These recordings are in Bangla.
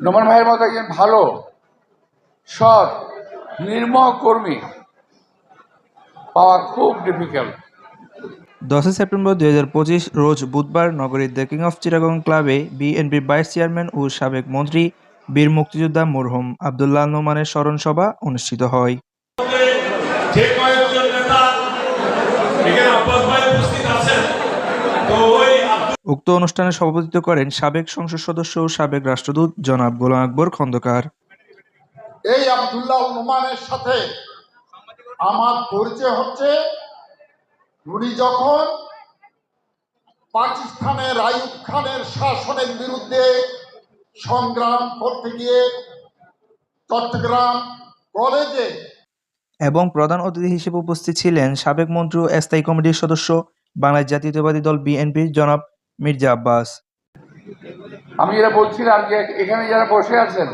নোমান ভাইয়ের মতো একজন ভালো সৎ নির্মহ কর্মী পাওয়া খুব ডিফিকাল্ট দশই সেপ্টেম্বর দুই হাজার পঁচিশ রোজ বুধবার নগরীর দ্য কিং অফ চিরাগং ক্লাবে বিএনপির ভাইস চেয়ারম্যান ও সাবেক মন্ত্রী বীর মুক্তিযোদ্ধা মরহুম আবদুল্লাহ নোমানের স্মরণ সভা অনুষ্ঠিত হয় যে কয়েকজন নেতা এখানে আব্বাস ভাই উপস্থিত আছেন তো ওই আব্দুল উক্ত অনুষ্ঠানে সভাপতিত্ব করেন সাবেক সংসদ সদস্য ও সাবেক রাষ্ট্রদূত জনাব গোলাম আকবর খন্দকার। এই আবদুল্লাহ নোমানের সাথে আমার পরিচয় হচ্ছে। উনি যখন পাকিস্তানের আইয়ুব খানের শাসনের বিরুদ্ধে সংগ্রাম করতে গিয়ে চট্টগ্রাম কলেজে এবং প্রধান অতিথি হিসেবে উপস্থিত ছিলেন সাবেক মন্ত্রী ও স্থায়ী কমিটির সদস্য বাংলাদেশ জাতীয়তাবাদী দল বিএনপির জনাব মির্জা আব্বাস। আমি যেটা বলছিলাম যে এখানে যারা বসে আছেন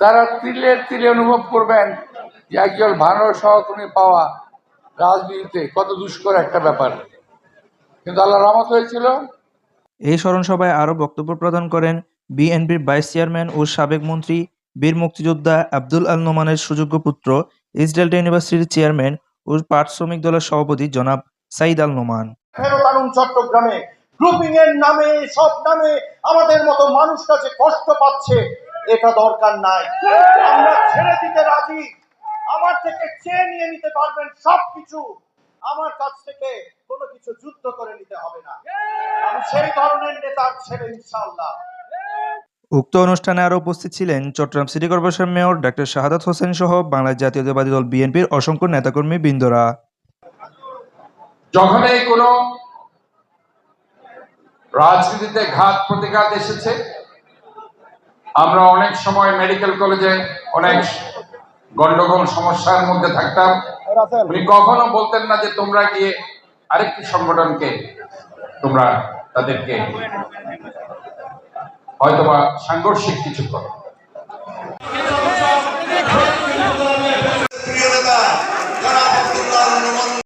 তারা তিলে তিলে অনুভব করবেন যে একজন ভালো সহকর্মী পাওয়া রাজনীতিতে কত দুষ্কর একটা ব্যাপার। কিন্তু আল্লাহ রহমত হয়েছিল। এই স্মরণ সভায় আরও বক্তব্য প্রদান করেন বিএনপির ভাইস চেয়ারম্যান ও সাবেক মন্ত্রী বীর মুক্তিযোদ্ধা আব্দুল আল নোমানের সুযোগ্য পুত্র ইস্ট ডেল্টা ইউনিভার্সিটির চেয়ারম্যান ও পাট শ্রমিক দলের সভাপতি জনাব সাইদ আল নোমান। চট্টগ্রামে গ্রুপিং এর নামে সব নামে আমাদের মতো মানুষরা যে কষ্ট পাচ্ছে এটা দরকার নাই। আমরা ছেড়ে দিতে রাজি। আমার থেকে চেয়ে নিয়ে নিতে পারবেন সবকিছু। আমার কাছ থেকে কোনো কিছু যুদ্ধ করে নিতে হবে না। আমি সেই ধরনের নেতার ছেলে ইনশাআল্লাহ। উক্ত অনুষ্ঠানে আরও উপস্থিত ছিলেন Chattogram city corporation mayor doctor Shahadat Hossain সহ বাংলাদেশ জাতীয়তাবাদী দল বিএনপির অসংখ্য নেতাকর্মী বৃন্দরা। যখনই কোনো রাজনীতিতে ঘাত প্রতিঘাত এসেছে। আমরা অনেক সময় মেডিকেল কলেজে অনেক গন্ডগোল সমস্যার মধ্যে থাকতাম। উনি কখনো বলতেন না যে তোমরা গিয়ে আরেকটি সংগঠনকে, তোমরা তাদেরকে হয়তোবা সাংঘর্ষিক কিছু করো।